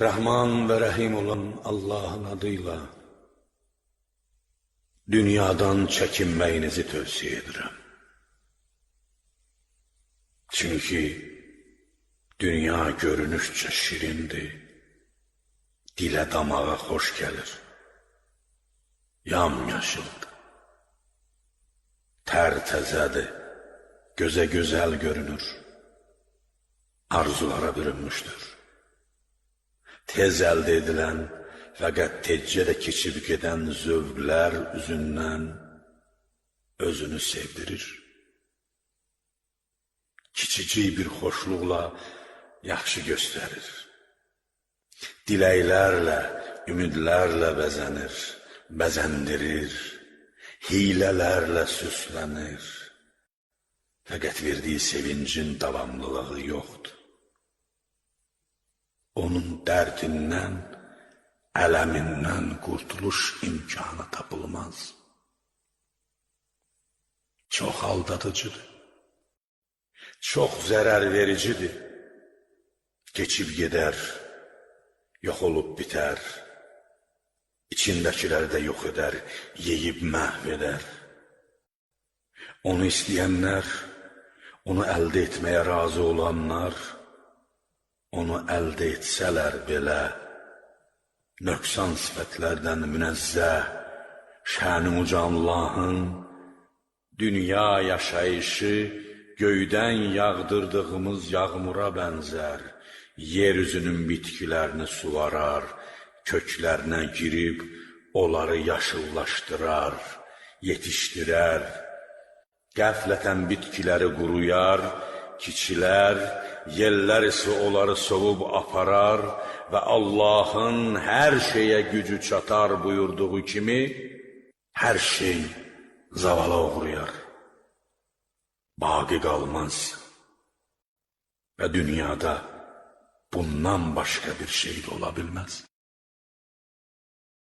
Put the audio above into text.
Rahman ve Rahim olan Allah'ın adıyla dünyadan çekinmeyinizi tövsiye ederim. Çünkü dünya görünüşçe şirindi, dile damağa hoş gelir. Yam yaşıldı. Ter tezedir, göze güzel görünür. Arzulara bürünmüştür. Tez əldə edilən, fəqət tecə də keçib gedən zövqlər üzündən özünü sevdirir. Kiçicik bir xoşluqla yaxşı göstərir. Diləklərlə, ümidlərlə bəzənir, bəzəndirir, hilələrlə süslənir. Fəqət verdiyi sevincin davamlılığı yoxdur. Onun dərdindən, ələmindən qurtuluş imkanı tapılmaz. Çox aldadıcıdır. Çox zərər vericidir. Keçib gedər, yox olub bitər. İçindəkiləri də yox edər, yeyib məhv edər. Onu istəyənlər, onu əldə etməyə razı olanlar, onu əldə etsələr belə, nöqsan sifətlərdən münezzeh, şəni uca Allahın, dünya yaşayışı göydən yağdırdığımız yağmura bənzər, yeryüzünün bitkilərini suvarar, köklərinə girib onları yaşıllaşdırar, yetişdirər, qəflətən bitkiləri quruyar, kiçilər, yellər isə onları sovub aparar və Allahın hər şeyə gücü çatar buyurduğu kimi, hər şey zavala uğrayar. Baqi qalmaz. Və dünyada bundan başqa bir şey də ola bilməz.